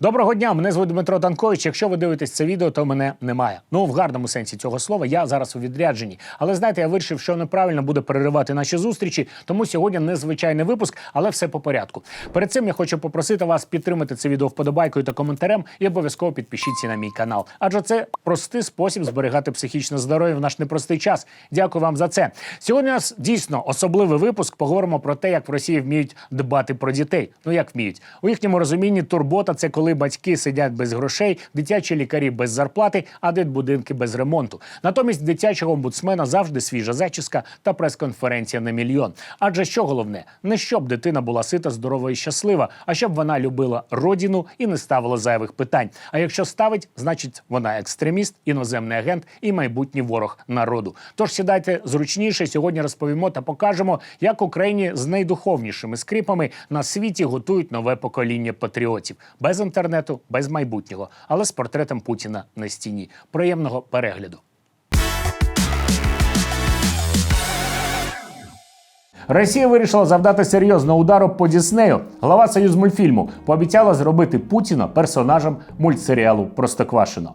Доброго дня, мене звуть Дмитро Танкович. Якщо ви дивитесь це відео, то мене немає. Ну в гарному сенсі цього слова. Я зараз у відрядженні. Але знаєте, я вирішив, що неправильно буде переривати наші зустрічі. Тому сьогодні незвичайний випуск, але все по порядку. Перед цим я хочу попросити вас підтримати це відео вподобайкою та коментарем і обов'язково підпишіться на мій канал. Адже це простий спосіб зберігати психічне здоров'я в наш непростий час. Дякую вам за це. Сьогодні у нас дійсно особливий випуск. Поговоримо про те, як в Росії вміють дбати про дітей. Ну як вміють у їхньому розумінні. Турбота це коли батьки сидять без грошей, дитячі лікарі без зарплати, а дитбудинки без ремонту. Натомість дитячого омбудсмена завжди свіжа зачіска та прес-конференція на мільйон. Адже що головне, не щоб дитина була сита, здорова і щаслива, а щоб вона любила родину і не ставила зайвих питань. А якщо ставить, значить вона екстреміст, іноземний агент і майбутній ворог народу. Тож сідайте зручніше. Сьогодні розповімо та покажемо, як Україні з найдуховнішими скрипами на світі готують нове покоління патріотів без інтернету, без майбутнього, але з портретом Путіна на стіні. Приємного перегляду. Росія вирішила завдати серйозного удару по Діснею. Глава Союзмультфільму пообіцяла зробити Путіна персонажем мультсеріалу Простоквашино.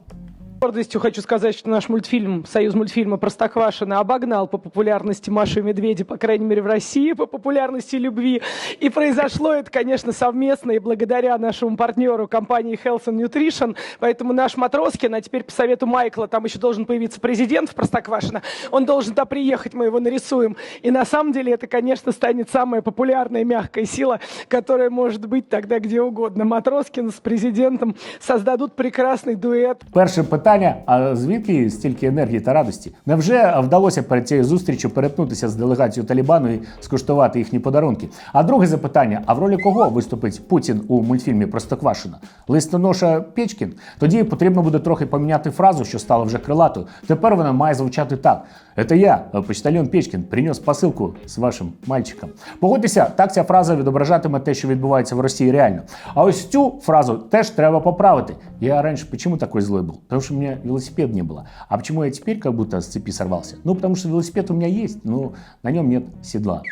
Гордостью хочу сказать, что наш мультфильм «Союз мультфильма Простоквашино» обогнал по популярности Машу и Медведя, по крайней мере, в России, по популярности любви. И произошло это, конечно, совместно и благодаря нашему партнеру компании Health and Nutrition. Поэтому наш Матроскин, а теперь по совету Майкла, там еще должен появиться президент в Простоквашино, он должен туда приехать, мы его нарисуем. И на самом деле это, конечно, станет самая популярная мягкая сила, которая может быть тогда где угодно. Матроскин с президентом создадут прекрасный дуэт. Перше питання: а звідки стільки енергії та радості? Невже вдалося перед цією зустрічю перетнутися з делегацією Талібану і скуштувати їхні подарунки? А друге запитання: а в ролі кого виступить Путін у мультфільмі Простоквашино? Листоноша Печкін? Тоді потрібно буде трохи поміняти фразу, що стала вже крилатою. Тепер вона має звучати так: це я, почтальон Печкін, принес посилку з вашим мальчиком. Погодьтеся, так ця фраза відображатиме те, що відбувається в Росії реально. А ось цю фразу теж треба поправити. Я раньше почему такой злой был? Потому что у меня велосипед не было. А почему я теперь как будто с цепи сорвался? Ну, потому что велосипед у меня есть, но на нем нет седла.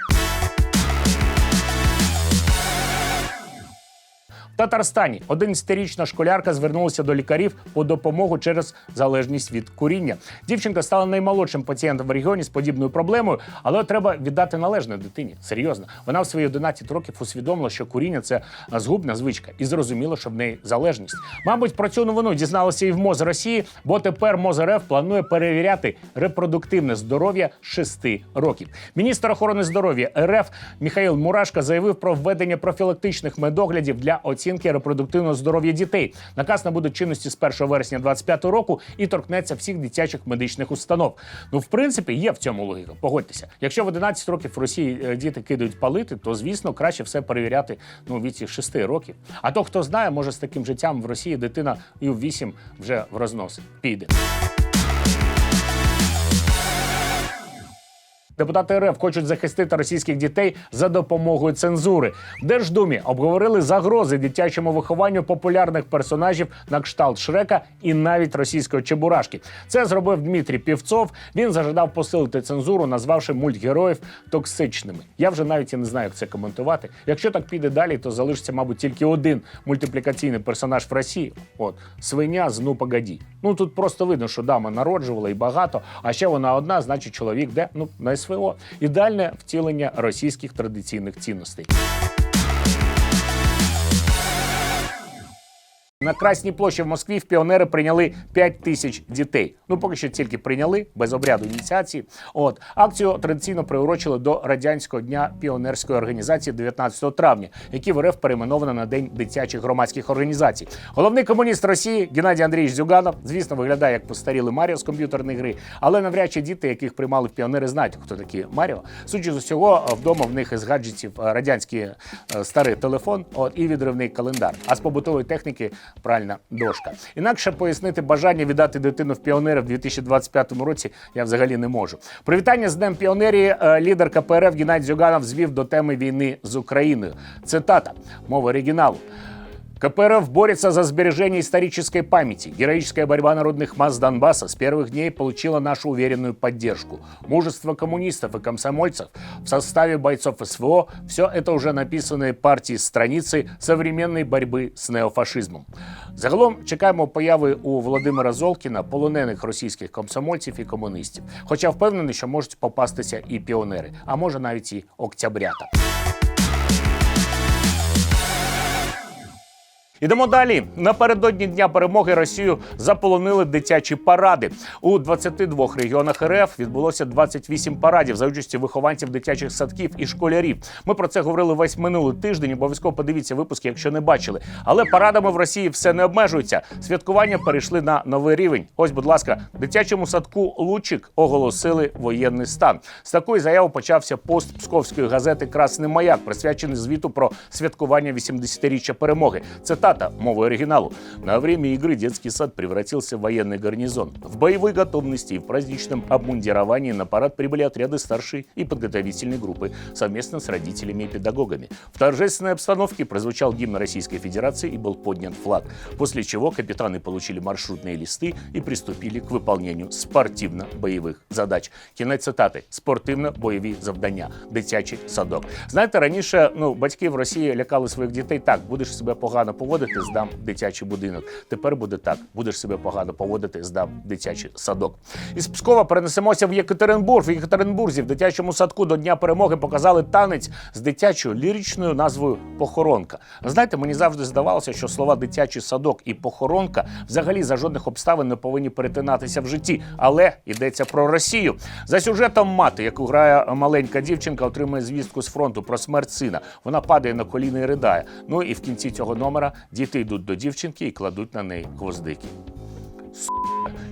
Татарстані 11-річна школярка звернулася до лікарів по допомогу через залежність від куріння. Дівчинка стала наймолодшим пацієнтом в регіоні з подібною проблемою, але треба віддати належне дитині. Серйозно, вона в свої 11 років усвідомила, що куріння це згубна звичка, і зрозуміла, що в неї залежність. Мабуть, про цю новину дізналися і в МОЗ Росії, бо тепер МОЗ РФ планує перевіряти репродуктивне здоров'я з 6 років. Міністр охорони здоров'я РФ Михайло Мурашко заявив про введення профілактичних медоглядів для оцінки репродуктивного здоров'я дітей. Наказ набуде чинності з 1 вересня 2025 року і торкнеться всіх дитячих медичних установ. Ну, в принципі, є в цьому логіка. Погодьтеся. Якщо в 11 років в Росії е, діти кидають палити, то звісно краще все перевіряти ну, віці 6 років. А то, хто знає, може з таким життям в Росії дитина і в 8 вже в розноси піде. Депутати РФ хочуть захистити російських дітей за допомогою цензури. В Держдумі обговорили загрози дитячому вихованню популярних персонажів на кшталт Шрека і навіть російської Чебурашки. Це зробив Дмитрій Півцов. Він зажадав посилити цензуру, назвавши мультгероїв токсичними. Я вже навіть і не знаю, як це коментувати. Якщо так піде далі, то залишиться, мабуть, тільки один мультиплікаційний персонаж в Росії. От свиня з ну погоді. Ну тут просто видно, що дама народжувала і багато. А ще вона одна, значить, чоловік де ну на СВО. Ідеальне втілення російських традиційних цінностей. На Красній площі в Москві в піонери прийняли 5 тисяч дітей. Ну поки що тільки прийняли без обряду ініціації. От акцію традиційно приурочили до радянського дня піонерської організації 19 травня, який в РФ перейменовано на день дитячих громадських організацій. Головний комуніст Росії Геннадій Андрійович Зюганов, звісно, виглядає як постарілий Маріо з комп'ютерної гри, але навряд чи діти, яких приймали в піонери, знають, хто такі Маріо. Судячи з усього, вдома в них із гаджетів е, радянський е, старий телефон, от і відривний календар. А з побутової техніки пральна дошка. Інакше пояснити бажання віддати дитину в піонери в 2025 році я взагалі не можу. Привітання з Днем піонерії е, лідер КПРФ Геннадій Зюганов звів до теми війни з Україною. Цитата мова оригіналу. КПРФ борется за сбережение исторической памяти. Героическая борьба народных масс Донбасса с первых дней получила нашу уверенную поддержку. Мужество коммунистов и комсомольцев в составе бойцов СВО – все это уже написанные партії страниці современной борьбы з неофашизмом. Загалом чекаємо появи у Володимира Золкіна полонених російських комсомольців і комуністів. Хоча впевнений, що можуть попастися і піонери, а може навіть і октябрята. Ідемо далі. Напередодні дня перемоги Росію заполонили дитячі паради. У 22 регіонах РФ відбулося 28 парадів за участі вихованців дитячих садків і школярів. Ми про це говорили весь минулий тиждень. Обов'язково подивіться випуски, якщо не бачили. Але парадами в Росії все не обмежується. Святкування перейшли на новий рівень. Ось, будь ласка, дитячому садку Лучик оголосили воєнний стан. З такої заяви почався пост псковської газети Красний маяк, присвячений звіту про святкування 80-річчя перемоги. Цитата мовы оригиналу. На время игры детский сад превратился в военный гарнизон. В боевой готовности и в праздничном обмундировании на парад прибыли отряды старшей и подготовительной группы совместно с родителями и педагогами. В торжественной обстановке прозвучал гимн Российской Федерации и был поднят флаг, после чего капитаны получили маршрутные листы и приступили к выполнению спортивно-боевых задач. Кінець цитати: спортивно-бойові завдання, дитячий садок. Знаєте, раніше ну батьки в Росії лякали своїх дітей так: будеш себе погано поводити, Здам дитячий будинок. Тепер буде так: будеш себе погано поводити, здам дитячий садок. Із Пскова перенесемося в Єкатеринбург. В Єкатеринбурзі в дитячому садку до Дня перемоги показали танець з дитячою ліричною назвою Похоронка. Знаєте, мені завжди здавалося, що слова дитячий садок і похоронка взагалі за жодних обставин не повинні перетинатися в житті. Але йдеться про Росію. За сюжетом мати, яку грає маленька дівчинка, отримує звістку з фронту про смерть сина. Вона падає на коліна і ридає. Ну і в кінці цього номера діти йдуть до дівчинки і кладуть на неї гвоздики.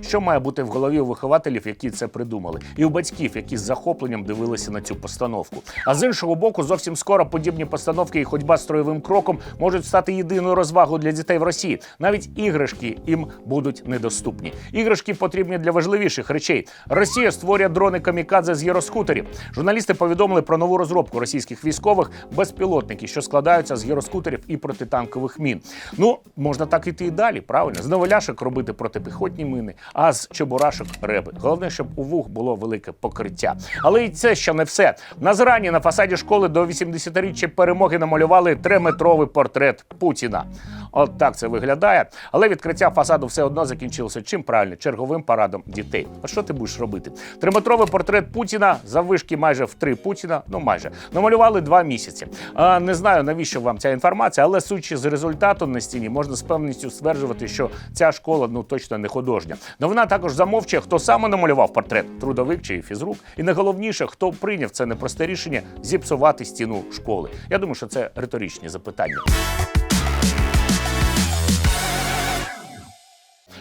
Що має бути в голові у вихователів, які це придумали, і у батьків, які з захопленням дивилися на цю постановку. А з іншого боку, зовсім скоро подібні постановки і ходьба строєвим кроком можуть стати єдиною розвагою для дітей в Росії. Навіть іграшки їм будуть недоступні. Іграшки потрібні для важливіших речей. Росія створює дрони камікадзе з гіроскутерів. Журналісти повідомили про нову розробку російських військових безпілотники, що складаються з гіроскутерів і протитанкових мін. Ну можна так іти і далі. Правильно з новоляшок робити протипіхотні мини, а з чебурашок реби. Головне, щоб у вух було велике покриття. Але і це ще не все. На зрані на фасаді школи до 80-річчя перемоги намалювали триметровий портрет Путіна. От так це виглядає. Але відкриття фасаду все одно закінчилося чим правильно черговим парадом дітей. А що ти будеш робити? Триметровий портрет Путіна заввишки майже в три Путіна. Ну майже намалювали два місяці. А, не знаю навіщо вам ця інформація, але судячи з результату на стіні, можна з певністю стверджувати, що ця школа ну точно не художня. Новина також замовчує, хто саме намалював портрет трудовик чи фізрук. І найголовніше, хто прийняв це непросте рішення зіпсувати стіну школи. Я думаю, що це риторичні запитання.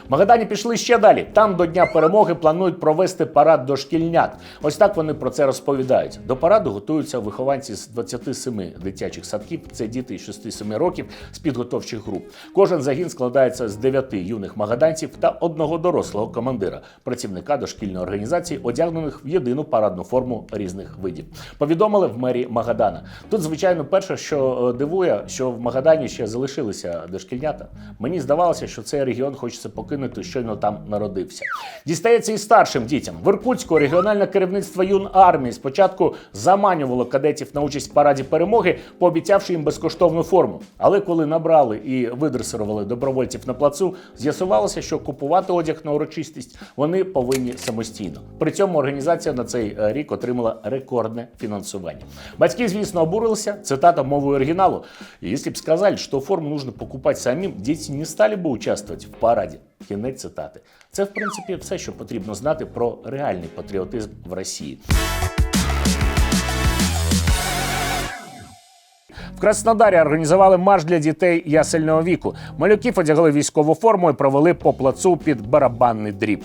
Магадані пішли ще далі. Там до Дня перемоги планують провести парад дошкільнят. Ось так вони про це розповідають. До параду готуються вихованці з 27 дитячих садків. Це діти із 6-7 років з підготовчих груп. Кожен загін складається з 9 юних магаданців та одного дорослого командира, працівника дошкільної організації, одягнених в єдину парадну форму різних видів. Повідомили в мерії Магадана. Тут, звичайно, перше, що е, дивує, що в Магадані ще залишилися дошкільнята. Мені здавалося, що цей регіон хочеться покинути, щойно там народився. Дістається і старшим дітям. В Іркутську регіональне керівництво юн армії спочатку заманювало кадетів на участь в параді перемоги, пообіцявши їм безкоштовну форму. Але коли набрали і видресирували добровольців на плацу, з'ясувалося, що купувати одяг на урочистість вони повинні самостійно. При цьому організація на цей е, рік отримала рекордне фінансування. Батьки, звісно, обурилися. Цитата мовою оригиналу. Если бы сказали, что форму нужно покупать самим, дети не стали бы участвовать в параді. Кінець цитати. Це, в принципі, все, що потрібно знати про реальний патріотизм в Росії. В Краснодарі організували марш для дітей ясельного віку. Малюків одягли військову форму і провели по плацу під барабанний дріб.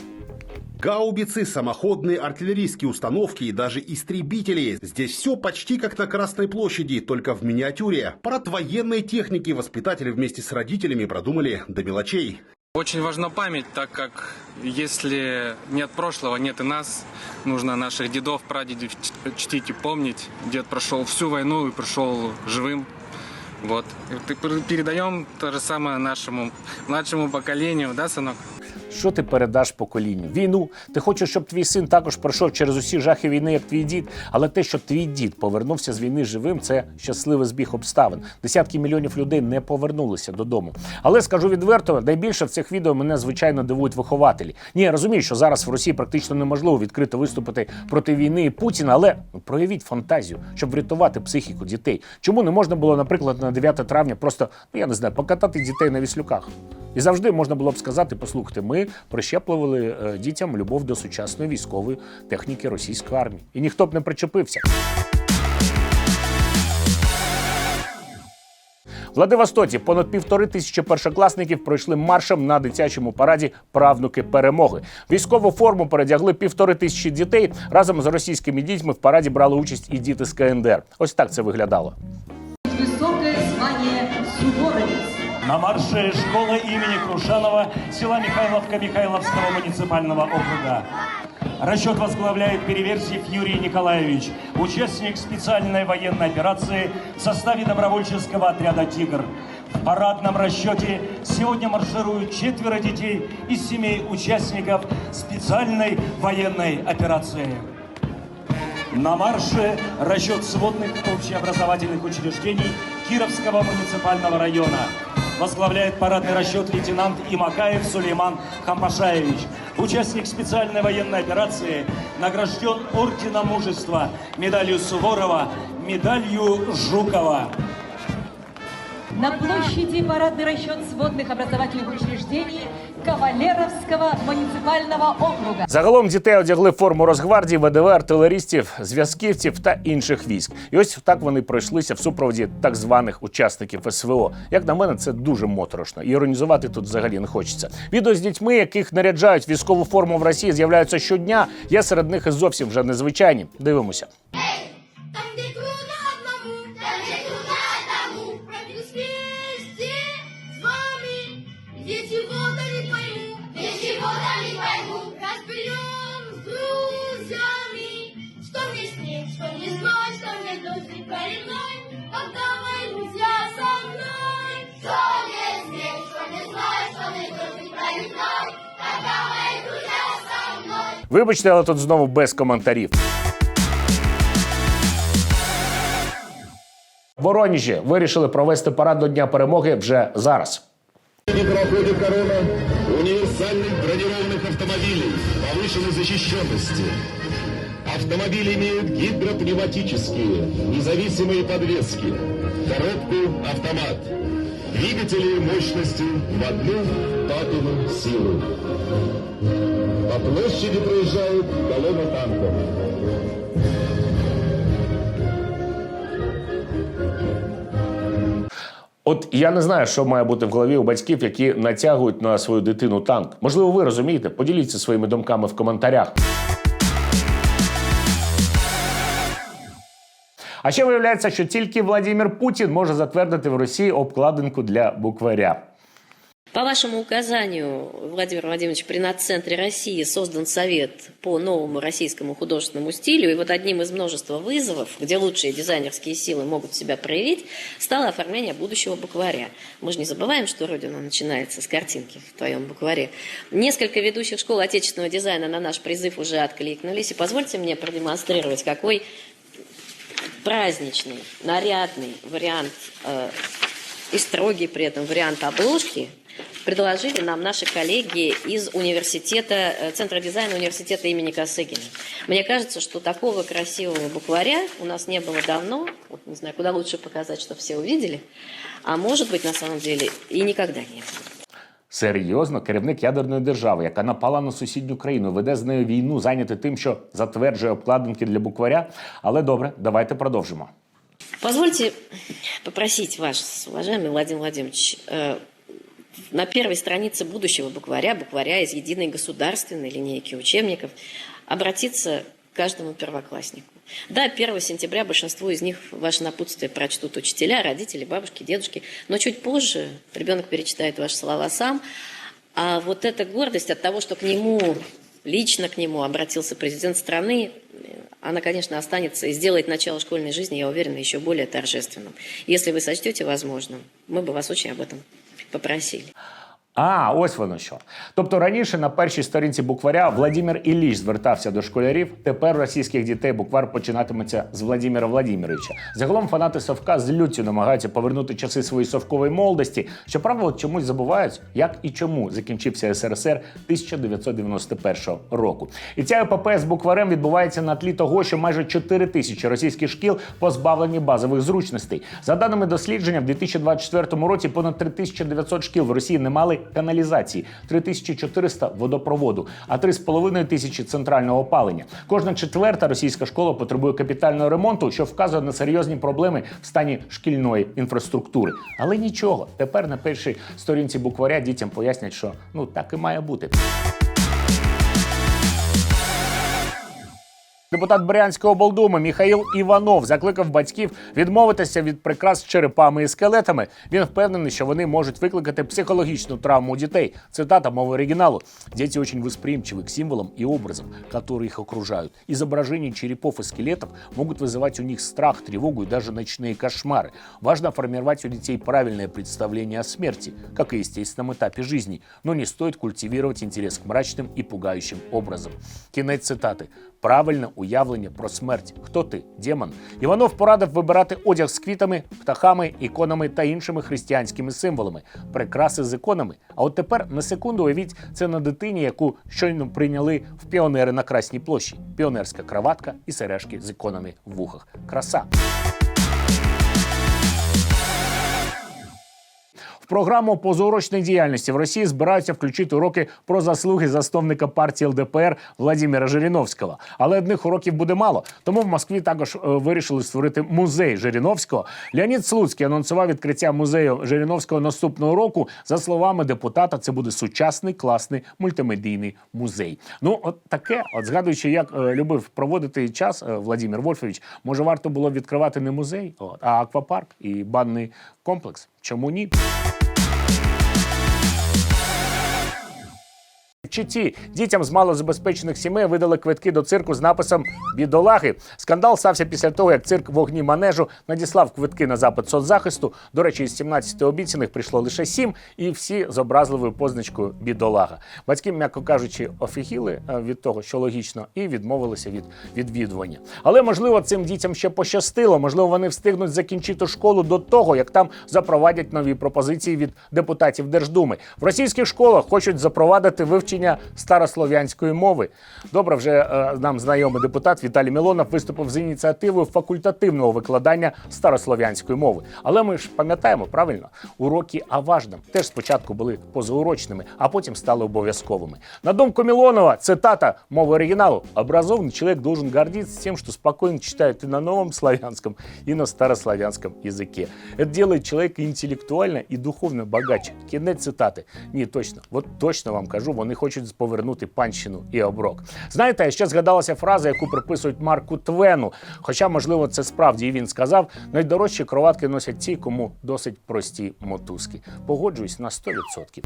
Гаубицы, самоходные артиллерийские установки и даже истребители. Здесь все почти как на Красной площади, только в миниатюре. Парад военной техники воспитатели вместе с родителями продумали до мелочей. Очень важна память, так как если нет прошлого, нет и нас. Нужно наших дедов, прадедов ч- чтить и помнить. Дед прошел всю войну и пришел живым. Вот. И ты- пер- передаем то же самое нашему младшему поколению, да, сынок? Що ти передаш поколінню? Війну. Ти хочеш, щоб твій син також пройшов через усі жахи війни, як твій дід. Але те, що твій дід повернувся з війни живим, це щасливий збіг обставин. Десятки мільйонів людей не повернулися додому. Але скажу відверто, найбільше в цих відео мене звичайно дивують вихователі. Ні, я розумію, що зараз в Росії практично неможливо відкрито виступити проти війни і Путіна, але проявіть фантазію, щоб врятувати психіку дітей. Чому не можна було, наприклад, на 9 травня просто ну я не знаю, покатати дітей на віслюках? І завжди можна було б сказати: послухайте, ми прищеплювали е, дітям любов до сучасної військової техніки російської армії, і ніхто б не причепився. Владивостоці понад півтори тисячі першокласників пройшли маршем на дитячому параді Правнуки перемоги. Військову форму передягли півтори тисячі дітей. Разом з російськими дітьми в параді брали участь і діти з КНДР. Ось так це виглядало. На марше школа имени Крушанова села Михайловка Михайловского муниципального округа. Расчет возглавляет Переверзев Юрий Николаевич, участник специальной военной операции в составе добровольческого отряда «Тигр». В парадном расчете сегодня маршируют четверо детей из семей участников специальной военной операции. На марше расчет сводных общеобразовательных учреждений Кировского муниципального района. Возглавляет парадный расчет лейтенант Имакаев Сулейман Хампашаевич. Участник специальной военной операции награжден Орденом Мужества, медалью Суворова, медалью Жукова. На площади парадный расчет сводных образовательных учреждений Кавалеровского муниципального округа. Загалом дітей одягли форму Росгвардії, ВДВ, артилерістів, зв'язківців та інших військ. І ось так вони пройшлися в супроводі так званих учасників СВО. Як на мене, це дуже моторошно. Іронізувати тут взагалі не хочеться. Відео з дітьми, яких наряджають військову форму в Росії, з'являються щодня. Є серед них і зовсім вже незвичайні. Дивимося. Там, Вибачте, але тут знову без коментарів. В Воронежі вирішили провести парад до Дня перемоги вже зараз. Не проходит корона универсальных бронированных автомобилей повышенной защищенности. Автомобили имеют гидропневматические независимые подвески, коробку автомат, двигатели мощностью в одну пятую силу. По площади проезжает колонна танков. От я не знаю, що має бути в голові у батьків, які натягують на свою дитину танк. Можливо, ви розумієте? Поділіться своїми думками в коментарях. А ще виявляється, що тільки Владимир Путін може затвердити в Росії обкладинку для букваря. По вашему указанию, Владимир Владимирович, при Наццентре России создан совет по новому российскому художественному стилю. И вот одним из множества вызовов, где лучшие дизайнерские силы могут себя проявить, стало оформление будущего букваря. Мы же не забываем, что Родина начинается с картинки в твоем букваре. Несколько ведущих школ отечественного дизайна на наш призыв уже откликнулись. И позвольте мне продемонстрировать, какой праздничный, нарядный вариант э, и строгий при этом вариант обложки предложили нам наши коллеги из университета, э, Центра дизайна университета имени Косыгина. Мне кажется, что такого красивого букваря у нас не было давно. Вот, не знаю, куда лучше показать, чтобы все увидели. А может быть, на самом деле, и никогда не было. Серйозно, керівник ядерної держави, яка напала на сусідню країну, веде з нею війну, зайнятий тим, що затверджує обкладинки для букваря. Але добре, давайте продовжимо. Позвольте попросить вас, уважаемый Владимир Владимирович, э, на первой странице будущего букваря, букваря из единой государственной линейки учебников, обратиться к каждому первокласснику. Да, 1 сентября большинство из них ваше напутствие прочтут учителя, родители, бабушки, дедушки, но чуть позже ребенок перечитает ваши слова сам, а вот эта гордость от того, что к нему, лично к нему обратился президент страны, она, конечно, останется и сделает начало школьной жизни, я уверена, еще более торжественным. Если вы сочтете возможным, мы бы вас очень об этом попросили. А, ось воно що. Тобто раніше на першій сторінці букваря Владимир Ілліч звертався до школярів. Тепер російських дітей буквар починатиметься з Владимира Владимировича. Загалом фанати Совка з люттю намагаються повернути часи своєї совкової молодості. Щоправда, от чомусь забувають, як і чому закінчився СРСР 1991 року. І ця епопея з букварем відбувається на тлі того, що майже 4 тисячі російських шкіл позбавлені базових зручностей. За даними дослідження, в 2024 році понад 3900 шкіл в Росії не мали каналізації, 3400 водопроводу, а 3,5 тисячі центрального опалення. Кожна четверта російська школа потребує капітального ремонту, що вказує на серйозні проблеми в стані шкільної інфраструктури. Але нічого, тепер на першій сторінці букваря дітям пояснять, що ну так і має бути. Депутат Брянського облдуми Міхаїл Іванов закликав батьків відмовитися від прикрас з черепами і скелетами. Він впевнений, що вони можуть викликати психологічну травму у дітей. Цитата мови оригиналу. Дети очень восприимчивы к символам и образам, которые их окружают. Изображения черепов и скелетов могут вызывать у них страх, тревогу и даже ночные кошмары. Важно формировать у детей правильное представление о смерти, как и естественном этапе жизни, но не стоит культивировать интерес к мрачным и пугающим образам. Кінець цитати. Правильне уявлення про смерть. Хто ти? Демон. Іванов порадив вибирати одяг з квітами, птахами, іконами та іншими християнськими символами, прикраси з іконами. А от тепер на секунду уявіть це на дитині, яку щойно прийняли в піонери на Красній площі. Піонерська краватка і сережки з іконами в вухах. Краса. В програму позаурочної діяльності в Росії збираються включити уроки про заслуги засновника партії ЛДПР Владимира Жириновського. Але одних уроків буде мало. Тому в Москві також е, вирішили створити музей Жириновського. Леонід Слуцький анонсував відкриття музею Жириновського наступного року. За словами депутата, це буде сучасний класний мультимедійний музей. Ну, от таке, от згадуючи, як е, любив проводити час е, Владимир Вольфович, може варто було відкривати не музей, от, а аквапарк і банний комплекс. Чому ні? Читі дітям з малозабезпечених сімей видали квитки до цирку з написом Бідолаги. Скандал стався після того, як цирк вогні манежу надіслав квитки на запит соцзахисту. До речі, із 17 обіцяних прийшло лише 7, і всі з образливою позначкою бідолага. Батьки, м'яко кажучи, офігіли е, від того, що логічно, і відмовилися від відвідування. Але можливо цим дітям ще пощастило. Можливо, вони встигнуть закінчити школу до того, як там запровадять нові пропозиції від депутатів Держдуми. В російських школах хочуть запровадити вивчення старослов'янської мови. Добре, вже е, нам знайомий депутат Віталій Мілонов виступив з ініціативою факультативного викладання старослов'янської мови. Але ми ж пам'ятаємо правильно, уроки Аважном теж спочатку були позаурочними, а потім стали обов'язковими. На думку Милонова, цитата мови оригиналу: образованный человек должен гордиться тем, что спокойно читает и на новом славянском, и на старославянском языке. Это делает человека интеллектуально и духовно богаче. Кінець цитати. Ні, точно, от точно вам кажу, вони хочуть повернути панщину і оброк. Знаєте, ще згадалася фраза, яку приписують Марку Твену. Хоча, можливо, це справді і він сказав: найдорожчі кроватки носять ті, кому досить прості мотузки. Погоджуюсь на 100%.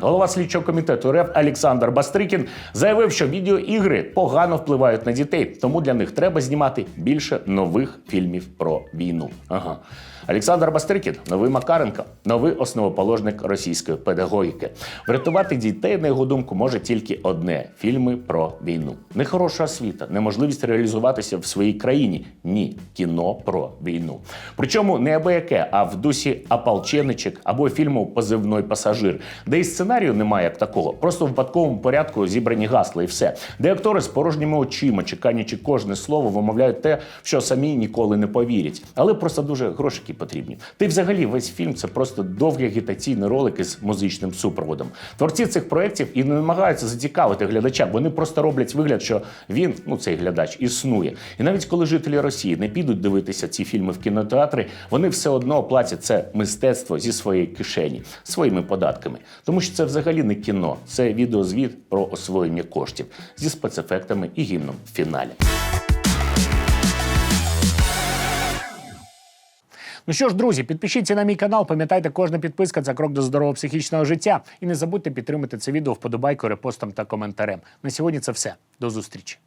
Голова слідчого комітету РФ Олександр Бастрикін заявив, що відеоігри погано впливають на дітей, тому для них треба знімати більше нових фільмів про війну. Ага. Олександр Бастрикін, новий Макаренко, новий основоположник російської педагогіки. Врятувати дітей, на його думку, може тільки одне: фільми про війну. Не хороша освіта, неможливість реалізуватися в своїй країні. Ні, кіно про війну. Причому не абияке, а в дусі ополченичек або фільму Позивной пасажир, де і сценарію немає як такого, просто в випадковому порядку зібрані гасла і все. Де актори з порожніми очима, чекаючи кожне слово, вимовляють те, в що самі ніколи не повірять. Але просто дуже грошики потрібні. Й взагалі весь фільм це просто довгий агітаційний ролик із музичним супроводом. Творці цих проєктів і не намагаються зацікавити глядача, вони просто роблять вигляд, що він, ну цей глядач, існує. І навіть коли жителі Росії не підуть дивитися ці фільми в кінотеатри, вони все одно оплатять це мистецтво зі своєї кишені, своїми податками. Тому що це взагалі не кіно, це відеозвіт про освоєння коштів зі спецефектами і гімном в фіналі. Ну що ж, друзі, підпишіться на мій канал. Пам'ятайте, кожна підписка це крок до здорового психічного життя. І не забудьте підтримати це відео вподобайкою, репостом та коментарем. На сьогодні це все. До зустрічі.